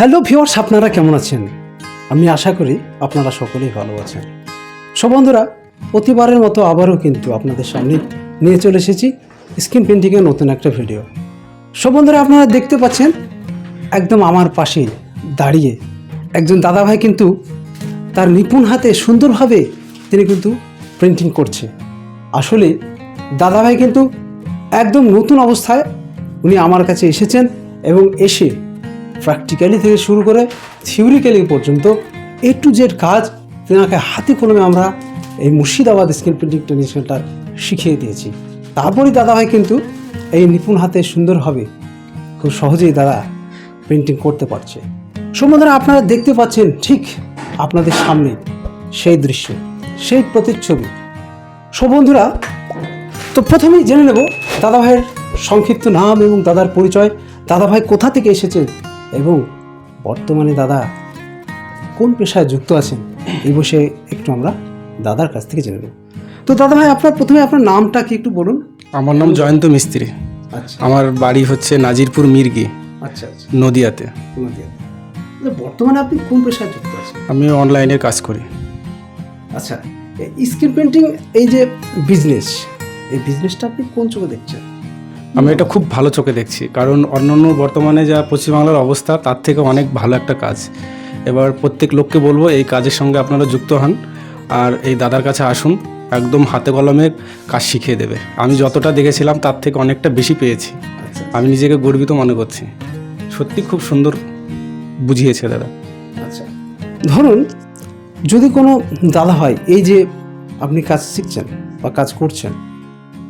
Hello viewers আপনারা কেমন আছেন? আমি আশা করি আপনারা সকলেই ভালো আছেন। সব বন্ধুরা, প্রতিবারের মতো আবারও কিন্তু আপনাদের সামনে নিয়ে চলে এসেছি স্ক্রিন পেন্টিংয়ের নতুন একটা ভিডিও। সব বন্ধুরা, আপনারা দেখতে পাচ্ছেন, একদম আমার পাশে দাঁড়িয়ে একজন দাদাভাই কিন্তু তার নিপুণ হাতে সুন্দরভাবে তিনি কিন্তু প্রিন্টিং করছে। আসলে দাদাভাই কিন্তু একদম নতুন অবস্থায় উনি আমার কাছে এসেছেন এবং এসে প্র্যাকটিক্যালি থেকে শুরু করে থিওরিক্যালি পর্যন্ত এ টু জেড কাজ তেনাকে হাতে কলমে আমরা এই Murshidabad screen printing training centre শিখিয়ে দিয়েছি। তারপরেই দাদাভাই কিন্তু এই নিপুণ হাতে সুন্দরভাবে খুব সহজেই দাদা পেন্টিং করতে পারছে। সম্বন্ধরা আপনারা দেখতে পাচ্ছেন ঠিক আপনাদের সামনে সেই দৃশ্য, সেই প্রতিচ্ছবি। সো বন্ধুরা, তো প্রথমেই জেনে নেব দাদাভাইয়ের সংক্ষিপ্ত নাম এবং দাদার পরিচয়। দাদাভাই কোথা থেকে এসেছেন? এবং বর্তমানে দাদা কোন পেশায় যুক্ত আছেন এই বসে একটু আমরা দাদার কাছ থেকে জেনে নেব। তো দাদা ভাই আপনার প্রথমে আপনার নামটা কি একটু বলুন? আমার নাম জয়ন্ত মিস্ত্রি। আচ্ছা। আমার বাড়ি হচ্ছে নাজিরপুর মির্গি আচ্ছা আচ্ছা। নদিয়াতে। নদিয়া। বর্তমানে আপনি কোন পেশায় যুক্ত আছেন? আমি অনলাইনে কাজ করি। আচ্ছা স্ক্রিন পেন্টিং এই যে বিজনেস এই বিজনেসটা আপনি কোন চোখে দেখছেন? আমি এটা খুব ভালো চোখে দেখছি। কারণ অন্যান্য বর্তমানে যা পশ্চিমবাংলার অবস্থা, তার থেকে অনেক ভালো একটা কাজ। এবার প্রত্যেক লোককে বলব, এই কাজের সঙ্গে আপনারা যুক্ত হন আর এই দাদার কাছে আসুন, একদম হাতে কলমে কাজ শিখিয়ে দেবে। আমি যতটা দেখেছিলাম, তার থেকে অনেকটা বেশি পেয়েছি। আমি নিজেকে গর্বিত মনে করছি। সত্যি খুব সুন্দর বুঝিয়েছে দাদা। আচ্ছা। ধরুন, যদি কোনো দাদা হয়, এই যে আপনি কাজ শিখছেন বা কাজ করছেন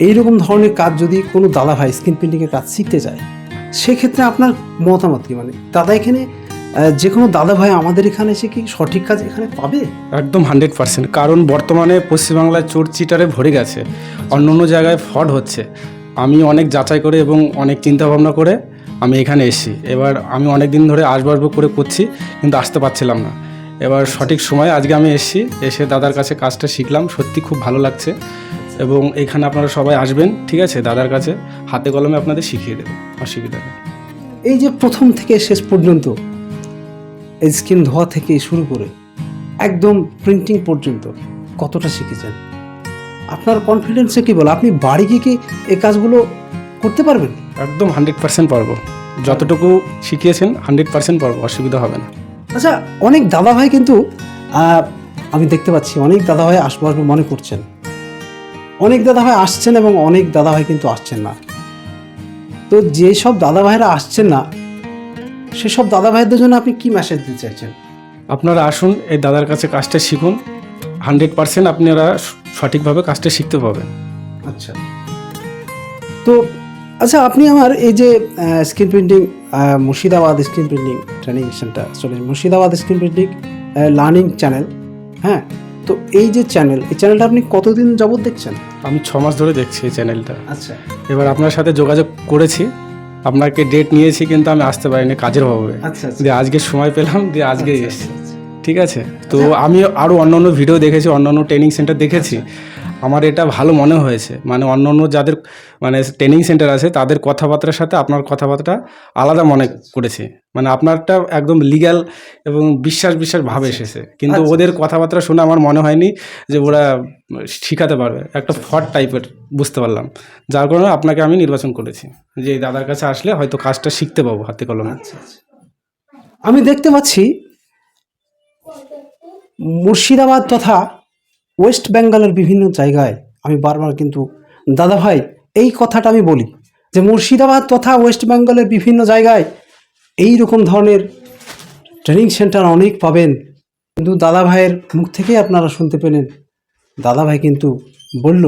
এই রকম ধরনের কাজ যদি কোনো দাদা ভাই স্ক্রিন প্রিন্টিংয়ের কাজ শিখতে যায় সেক্ষেত্রে আপনার মতামত কি? মানে দাদা এখানে যে কোনো দাদা ভাই আমাদের এখানে এসে কি সঠিক কাজ এখানে পাবে? একদম হান্ড্রেড পার্সেন্ট। কারণ বর্তমানে পশ্চিমবাংলায় চোর চিটারে ভরে গেছে, অন্য অন্য জায়গায় ফ্রড হচ্ছে। আমি অনেক যাচাই করে এবং অনেক চিন্তা ভাবনা করে আমি এখানে এসেছি। এবার আমি অনেক দিন ধরে আসব আসব করে করছি, কিন্তু আসতে পারছিলাম না। এবার সঠিক সময় আজকে আমি এসেছি, এসে দাদার কাছে কাজটা শিখলাম। সত্যি খুব ভালো লাগছে। এবং এখানে আপনারা সবাই আসবেন ঠিক আছে? দাদার কাছে। হাতে কলমে আপনাদের শিখিয়ে দেবে অসুবিধা নেই। এই যে প্রথম থেকে শেষ পর্যন্ত এই স্ক্রিন ধোয়া থেকে শুরু করে একদম প্রিন্টিং পর্যন্ত কতটা শিখেছেন? আপনার কনফিডেন্সে কী বলে? আপনি বাড়ি গিয়ে কি এই কাজগুলো করতে পারবেন? একদম হান্ড্রেড পার্সেন্ট পারব। যতটুকু শিখিয়েছেন হান্ড্রেড পার্সেন্ট পারব অসুবিধা হবে না। আচ্ছা অনেক দাদা ভাই কিন্তু আমি দেখতে পাচ্ছি অনেক দাদা ভাই আসব আসব মনে করছেন। অনেক দাদা ভাই আসছেন এবং অনেক দাদা ভাই কিন্তু আসছেন না। তো যেসব দাদা ভাইরা আসছেন না সেসব দাদা ভাইদের জন্য আপনি কি মেসেজ দিতে চাইছেন? আপনারা আসুন এই দাদার কাছে কাজটা শিখুন। হান্ড্রেড পার্সেন্ট আপনারা স- সঠিকভাবে কাজটা শিখতে পাবেন আচ্ছা। তো আচ্ছা আপনি আমার এই যে screen printing Murshidabad screen printing training centre sorry Murshidabad screen printing learning channel হ্যাঁ? তো এই যে চ্যানেল এই চ্যানেলটা আপনি কতদিন যাবত দেখছেন? আমি ছ মাস ধরে দেখছি এই চ্যানেলটা। আচ্ছা। এবার আপনার সাথে যোগাযোগ করেছি। আপনাকে ডেট নিয়েছি কিন্তু আমি আসতে পারিনি কাজের অভাবে। আচ্ছা আচ্ছা। দিয়ে আজকে সময় পেলাম দিয়ে আজকে আচ্ছা, এসেছি। ঠিক আছে? তো আমি আরও অন্য অন্য ভিডিও দেখেছি অন্য অন্য ট্রেনিং সেন্টার দেখেছি আমার এটা ভালো মনে হয়েছে। মানে অন্য অন্য যাদের মানে ট্রেনিং সেন্টার আছে তাদের কথাবার্তার সাথে আপনার কথাবার্তা আলাদা মনে করেছে। মানে আপনারটা একদম লিগ্যাল এবং বিশ্বাস বিশ্বাস ভাবে এসেছে। কিন্তু আচ্ছা। ওদের কথাবার্তা শুনে আমার মনে হয়নি যে ওরা শিখাতে পারবে। একটা ফট টাইপের বুঝতে পারলাম। যার কারণে আপনাকে আমি নির্বাচন করেছি। যে দাদার কাছে আসলে হয়তো কাজটা শিখতে পাবো হাতে কলমে। আচ্ছা আচ্ছা। আমি দেখতে পাচ্ছি মুর্শিদাবাদ তথা ওয়েস্ট বেঙ্গলের বিভিন্ন জায়গায় আমি বারবার কিন্তু, দাদা ভাই, এই কথাটা আমি বলি যে মুর্শিদাবাদ তথা ওয়েস্ট বেঙ্গলের বিভিন্ন জায়গায় এই রকম ধরনের ট্রেনিং সেন্টার অনেক পাবেন। কিন্তু দাদা ভাইয়ের মুখ থেকেই আপনারা শুনতে পেলেন। দাদা ভাই কিন্তু বলল,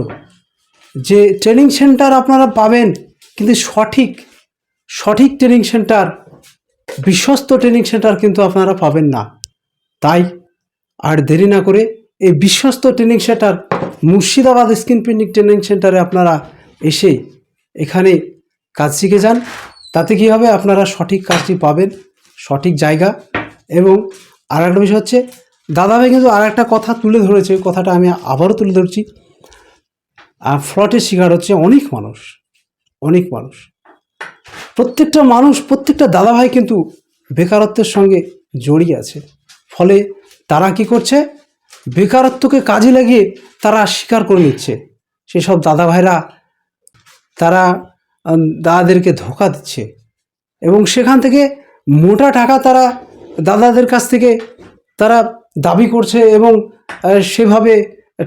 যে ট্রেনিং সেন্টার আপনারা পাবেন, কিন্তু সঠিক সঠিক ট্রেনিং সেন্টার, বিশ্বস্ত ট্রেনিং সেন্টার কিন্তু আপনারা পাবেন না। তাই আর দেরি না করে এই বিশ্বস্ত training centre Murshidabad screen printing training সেন্টারে আপনারা এসে এখানে কাজ শিখে যান। তাতে কী হবে? আপনারা সঠিক কাজটি পাবেন, সঠিক জায়গা এবং আর একটা বিষয় হচ্ছে, দাদাভাই কিন্তু আর একটা কথা তুলে ধরেছে, কথাটা আমি আবারও তুলে ধরছি। আর ফ্রটের শিকার হচ্ছে অনেক মানুষ অনেক মানুষ। প্রত্যেকটা মানুষ, প্রত্যেকটা দাদাভাই কিন্তু বেকারত্বের সঙ্গে জড়িয়ে আছে। ফলে তারা কি করছে? বেকারত্বকে কাজে লাগিয়ে তারা স্বীকার করে নিচ্ছে। সেসব দাদা ভাইরা তারা দাদাদেরকে ধোকা দিচ্ছে এবং সেখান থেকে মোটা টাকা তারা দাদাদের কাছ থেকে তারা দাবি করছে এবং সেভাবে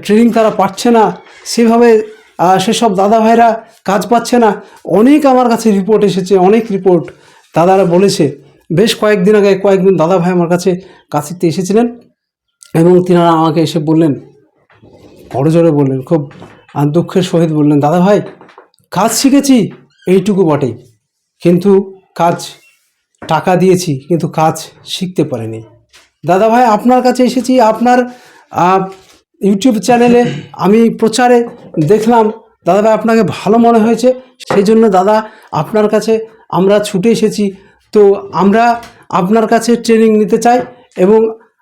ট্রেনিং তারা পাচ্ছে না, সেভাবে সেসব দাদা ভাইরা কাজ পাচ্ছে না। অনেক আমার কাছে রিপোর্ট এসেছে, অনেক রিপোর্ট দাদারা বলেছে। বেশ কয়েকদিন আগে কয়েকদিন দাদা ভাই আমার কাছে কাছিতে এসেছিলেন। এবং তিনারা আমাকে এসে বললেন, বড় জোরে বললেন, খুব দুঃখের সহিত বললেন, দাদা ভাই, কাজ শিখেছি, এইটুকু বটেই। কিন্তু কাজ, টাকা দিয়েছি, কিন্তু কাজ শিখতে পারিনি। দাদা ভাই, আপনার কাছে এসেছি, আপনার ইউটিউব চ্যানেলে আমি প্রচারে দেখলাম, দাদা ভাই আপনাকে ভালো মনে হয়েছে সেই জন্য দাদা আপনার কাছে আমরা ছুটে এসেছি। তো আমরা আপনার কাছে ট্রেনিং নিতে চাই এবং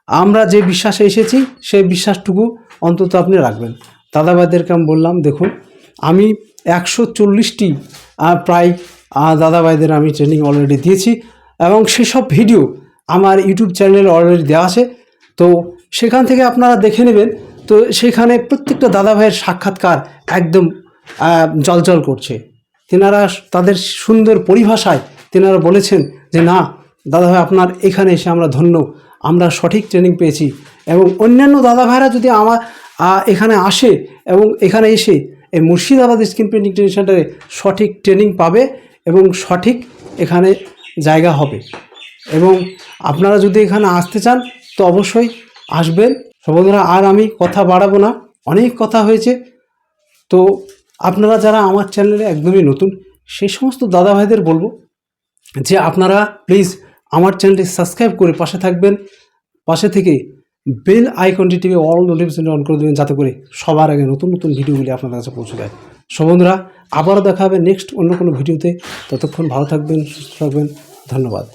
আমরা যে বিশ্বাসে এসেছি, সেই বিশ্বাসটুকু অন্তত আপনি রাখবেন। দাদাভাইদেরকে আমি বললাম, দেখুন, আমি একশো চল্লিশটি প্রায় দাদাভাইদের আমি ট্রেনিং অলরেডি দিয়েছি এবং সেসব ভিডিও আমার ইউটিউব চ্যানেলে অলরেডি দেওয়া আছে। তো সেখান থেকে আপনারা দেখে নেবেন, তো সেখানে প্রত্যেকটা দাদাভাইয়ের সাক্ষাৎকার একদম জলজল করছে। তেনারা তাদের সুন্দর পরিভাষায় তেনারা বলেছেন যে, না, দাদাভাই আপনার এখানে এসে আমরা ধন্য। আমরা সঠিক ট্রেনিং পেয়েছি এবং অন্যান্য দাদা ভাইরা যদি আমার এখানে আসে এবং এখানে এসে এই মুর্শিদাবাদ স্কিন পেন্টিং ট্রেনিং সেন্টারে সঠিক ট্রেনিং পাবে এবং সঠিক এখানে জায়গা হবে। এবং আপনারা যদি এখানে আসতে চান, তো অবশ্যই আসবেন। সবন্ধুরা আর আমি কথা বাড়াবো না। অনেক কথা হয়েছে। তো আপনারা যারা আমার চ্যানেলে একদমই নতুন, সেই সমস্ত দাদা ভাইদের বলব যে আপনারা প্লিজ আমার চ্যানেলটি সাবস্ক্রাইব করে পাশে থাকবেন। পাশে থেকে বেল আইকনটি টিপে অল নোটিফিকেশন অন করে দেবেন যাতে করে সবার আগে নতুন নতুন ভিডিওগুলি আপনার কাছে পৌঁছে যায়। বন্ধুরা, আবারও দেখা হবে নেক্সট অন্য কোনো ভিডিওতে। ততক্ষণ ভালো থাকবেন, সুস্থ থাকবেন। ধন্যবাদ।